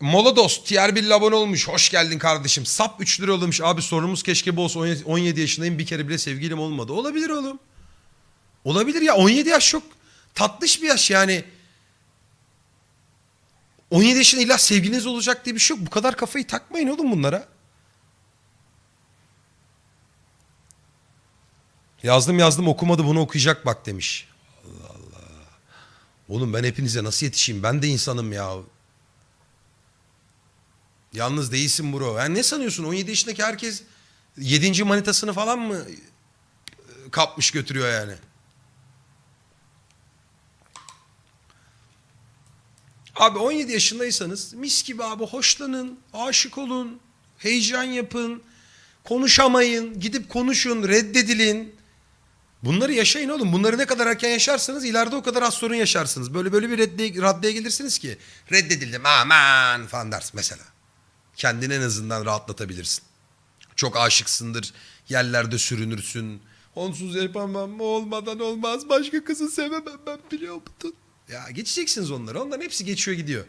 Molodos tier 1 abone olmuş. Hoş geldin kardeşim. Sap 3 lira olmuş. Abi sorunumuz keşke bu olsa 17 17 yaşındayım bir kere bile sevgilim olmadı. Olabilir oğlum. Olabilir ya 17 yaş çok tatlış bir yaş yani. 17 yaşında illa sevgiliniz olacak diye bir şey yok. Bu kadar kafayı takmayın oğlum bunlara. Yazdım yazdım okumadı bunu okuyacak bak demiş. Allah Allah. Oğlum ben hepinize nasıl yetişeyim? Ben de insanım ya. Yalnız değilsin bro. Yani ne sanıyorsun? 17 yaşındaki herkes 7. manitasını falan mı e, kapmış götürüyor yani? Abi 17 yaşındaysanız mis gibi abi hoşlanın, aşık olun, heyecan yapın, konuşamayın, gidip konuşun, reddedilin. Bunları yaşayın oğlum. Bunları ne kadar erken yaşarsanız ileride o kadar az sorun yaşarsınız. Böyle böyle bir redde, raddeye gelirsiniz ki reddedildim aman falan dersin mesela. Kendini en azından rahatlatabilirsin. Çok aşıksındır, yerlerde sürünürsün. Onsuz yapamam, olmadan olmaz, başka kızı sevemem ben biliyor musun? Ya geçeceksiniz onları. Onların hepsi geçiyor gidiyor.